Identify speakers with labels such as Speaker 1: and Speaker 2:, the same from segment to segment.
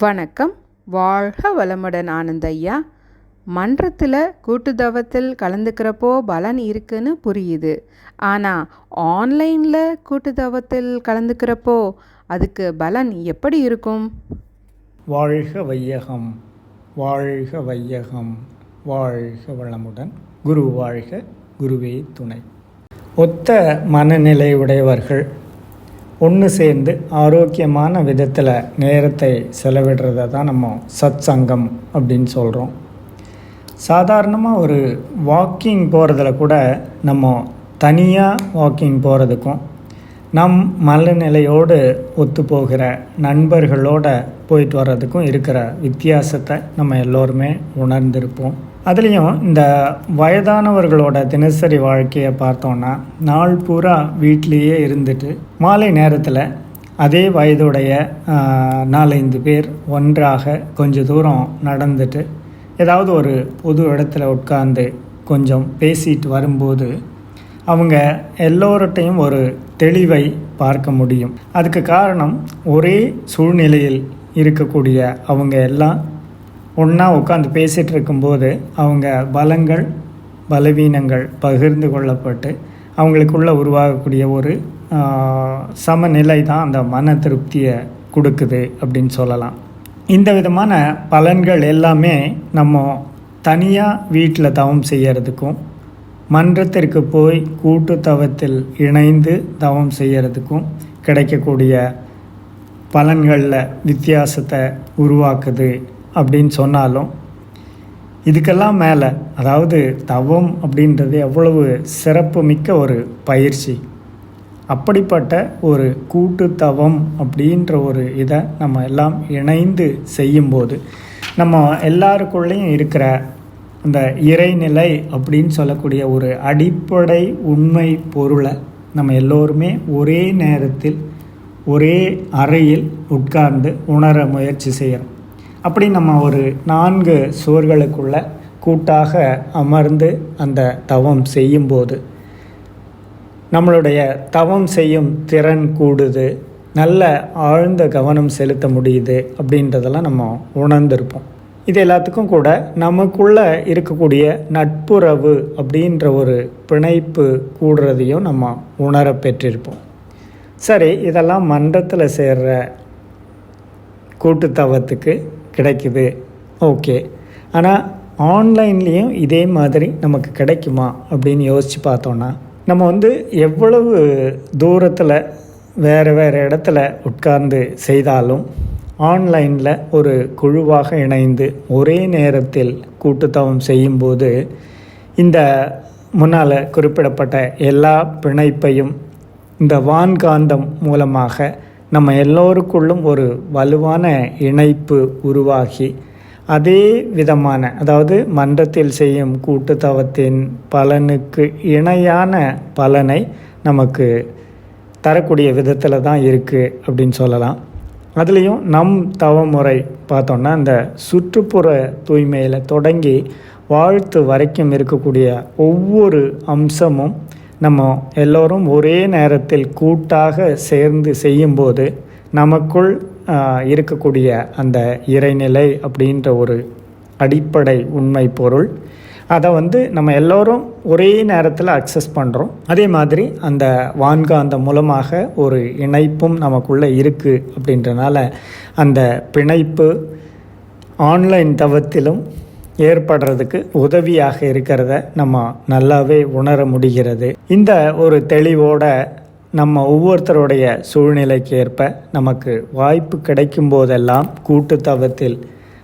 Speaker 1: வணக்கம். வாழ்க வளமுடன் ஆனந்த ஐயா மன்றத்தில் கூட்டுத்தவத்தில் கலந்துக்கிறப்போ பலன் இருக்குன்னு புரியுது. ஆனால் ஆன்லைனில் கூட்டுத்தவத்தில் கலந்துக்கிறப்போ அதுக்கு பலன் எப்படி இருக்கும்?
Speaker 2: வாழ்க வையகம். வாழ்க வையகம். வாழ்க வளமுடன். குரு வாழ்க குருவே துணை. ஒத்த மனநிலை உடையவர்கள் ஒன்று சேர்ந்து ஆரோக்கியமான விதத்தில் நேரத்தை செலவிடுறத தான் நம்ம சத் சங்கம் அப்படின்னு சொல்கிறோம் சாதாரணமாக ஒரு வாக்கிங் போகிறதுல கூட நம்ம தனியாக வாக்கிங் போகிறதுக்கும் நம் மனநிலையோடு ஒத்து போகிற நண்பர்களோட போயிட்டு வர்றதுக்கும் இருக்கிற வித்தியாசத்தை நம்ம எல்லோருமே உணர்ந்திருப்போம். அதுலேயும் இந்த வயதானவர்களோட தினசரி வாழ்க்கையை பார்த்தோன்னா நாள் பூரா வீட்லேயே இருந்துட்டு மாலை நேரத்தில் அதே வயதுடைய நாலஞ்சு நாலைந்து பேர் ஒன்றாக கொஞ்ச தூரம் நடந்துட்டு ஏதாவது ஒரு பொது இடத்துல உட்கார்ந்து கொஞ்சம் பேசிட்டு வரும்போது அவங்க எல்லோர்ட்டையும் ஒரு தெளிவை பார்க்க முடியும். அதுக்கு காரணம் ஒரே சூழ்நிலையில் இருக்கக்கூடிய அவங்க எல்லாம் ஒன்றா உட்காந்து பேசிகிட்டு இருக்கும்போது அவங்க பலங்கள் பலவீனங்கள் பகிர்ந்து கொள்ளப்பட்டு அவங்களுக்குள்ள உருவாகக்கூடிய ஒரு சமநிலை தான் அந்த மன திருப்தியை கொடுக்குது அப்படின்னு சொல்லலாம். இந்த விதமான பலன்கள் எல்லாமே நம்ம தனியாக வீட்டில் தவம் செய்கிறதுக்கும் மன்றத்திற்கு போய் கூட்டு தவத்தில் இணைந்து தவம் செய்கிறதுக்கும் கிடைக்கக்கூடிய பலன்களில் வித்தியாசத்தை உருவாக்குது அப்படின்னு சொன்னாலும் இதுக்கெல்லாம் மேலே அதாவது தவம் அப்படின்றது எவ்வளவு சிறப்புமிக்க ஒரு பயிற்சி. அப்படிப்பட்ட ஒரு கூட்டு தவம் அப்படின்ற ஒரு இதை நம்ம எல்லாம் இணைந்து செய்யும்போது நம்ம எல்லாருக்குள்ளேயும் இருக்கிற அந்த இறைநிலை அப்படின்னு சொல்லக்கூடிய ஒரு அடிப்படை உண்மை பொருளை நம்ம எல்லோருமே ஒரே நேரத்தில் ஒரே அறையில் உட்கார்ந்து உணர முயற்சி செய்கிறோம் அப்படி நம்ம ஒரு நான்கு சுவர்களுக்குள்ள கூட்டாக அமர்ந்து அந்த தவம் செய்யும்போது நம்மளுடைய தவம் செய்யும் திறன் கூடுது நல்ல ஆழ்ந்த கவனம் செலுத்த முடியுது அப்படின்றதெல்லாம் நம்ம உணர்ந்திருப்போம். இது எல்லாத்துக்கும் கூட நமக்குள்ள இருக்கக்கூடிய நட்புறவு அப்படின்ற ஒரு பிணைப்பு கூடுறதையும் நம்ம உணர பெற்றிருப்போம். சரி இதெல்லாம் மன்றத்தில் சேர்ற கூட்டுத்தவத்துக்கு கிடைக்குது. ஓகே ஆனால் ஆன்லைன்லேயும் இதே மாதிரி நமக்கு கிடைக்குமா அப்படின்னு யோசித்து பார்த்தோன்னா நம்ம வந்து எவ்வளவு தூரத்தில் வேறு வேறு இடத்துல உட்கார்ந்து செய்தாலும் ஆன்லைனில் ஒரு குழுவாக இணைந்து ஒரே நேரத்தில் கூட்டுத்தவம் செய்யும்போது இந்த முன்னால் குறிப்பிடப்பட்ட எல்லா பிணைப்பையும் இந்த வான்காந்தம் மூலமாக நம்ம எல்லோருக்குள்ளும் ஒரு வலுவான இணைப்பு உருவாகி அதே விதமான அதாவது மன்றத்தில் செய்யும் கூட்டுத்தவத்தின் பலனுக்கு இணையான பலனை நமக்கு தரக்கூடிய விதத்தில் தான் இருக்குது அப்படின்னு சொல்லலாம். அதுலேயும் நம் தவமுறை பார்த்தோன்னா இந்த சுற்றுப்புற தூய்மையில் தொடங்கி வாழ்த்து வரைக்கும் இருக்கக்கூடிய ஒவ்வொரு அம்சமும் நம்ம எல்லோரும் ஒரே நேரத்தில் கூட்டாக சேர்ந்து செய்யும்போது நமக்குள் இருக்கக்கூடிய அந்த இறைநிலை அப்படின்ற ஒரு அடிப்படை உண்மை பொருள். அதை வந்து நம்ம எல்லோரும் ஒரே நேரத்தில் அக்சஸ் பண்ணுறோம் அதே மாதிரி அந்த வான்காந்தம் மூலமாக ஒரு இணைப்பும் நமக்குள்ளே இருக்குது அப்படின்றனால அந்த பிணைப்பு ஆன்லைன் தவத்திலும் ஏற்படுறதுக்கு உதவியாக இருக்கிறத நம்ம நல்லாவே உணர முடிகிறது. இந்த ஒரு தெளிவோட நம்ம ஒவ்வொருத்தருடைய சூழ்நிலைக்கு ஏற்ப நமக்கு வாய்ப்பு கிடைக்கும் போதெல்லாம் கூட்டுத்தவத்தில்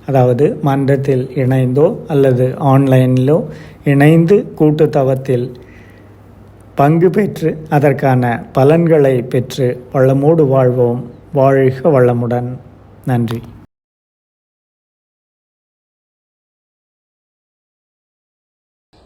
Speaker 2: அதாவது மன்றத்தில் இணைந்தோ அல்லது ஆன்லைனிலோ இணைந்து கூட்டுத்தவத்தில் பங்கு பெற்று அதற்கான பலன்களை பெற்று வளமோடு வாழ்வோம். வாழ்க வளமுடன். நன்றி.